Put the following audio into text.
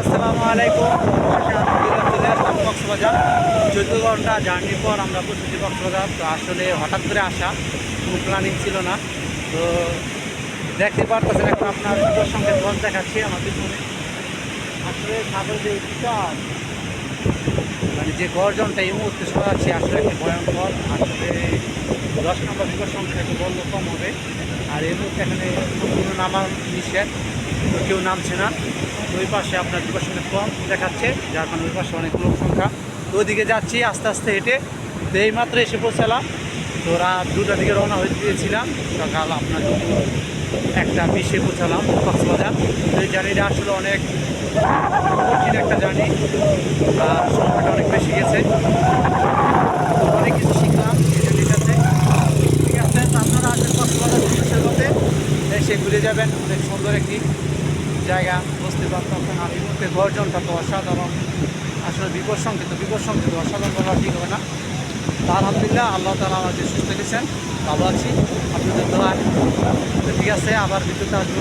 আসসালামু আলাইকুম। কক্সবাজার। চোদ্দ ঘণ্টা জার্নির পর আমরা পৌঁছেছি কক্সবাজার। তো আসলে হঠাৎ করে আসা, কোনো প্ল্যানিং ছিল না। তো দেখতে পারতেছেন, এখন আপনার সঙ্গে দল দেখাচ্ছি আমার পিছনে আসলে সাগর যে মানে যে গর্জনটা এই মুহূর্তে শোনা যাচ্ছে, আসলে একটি ভয়ঙ্কর। আসলে দশ নম্বর বিপদ সংখ্যা একটু বন্ধ কম হবে। আর এই মুহূর্তে এখানে সম্পূর্ণ নামার নিষেধ কেউ নামছে না। ওই পাশে আপনার বিপদ সংখ্যা কম দেখাচ্ছে, যার কারণে ওই পাশে অনেক লোক সংখ্যা। তো ওদিকে যাচ্ছি, আস্তে আস্তে হেঁটে। তো এই মাত্র এসে পৌঁছালাম। তো রাত দুটার দিকে রওনা হয়ে দিয়েছিলাম। সকাল আপনার দুপুর একটা বিশে পৌঁছালাম, কক্সবাজার। এই জার্নিটা আসলে অনেক কঠিন একটা জার্নি। আর সময়টা অনেক বেশি গেছে। অনেক কিছু শিখলাম এই জার্নিটাতে ঠিক আছে আপনারা আসেন কক্সবাজার উদ্দেশ্যের এসে ঘুরে যাবেন। অনেক সুন্দর একটি জায়গা বুঝতে পারতাম আর এই মুহূর্তে গর্জনটা তো অসাধারণ। আসলে বিপদ সংকেত বিপদ সংকেত অসাধারণ বলা ঠিক হবে না। আলহামদুলিল্লাহ, আল্লাহ তালা আমাদের সুস্থ গেছেন ভালো আছি। আপনাদের দোয়া। ঠিক আছে, আবার বিদ্যুৎ আসব।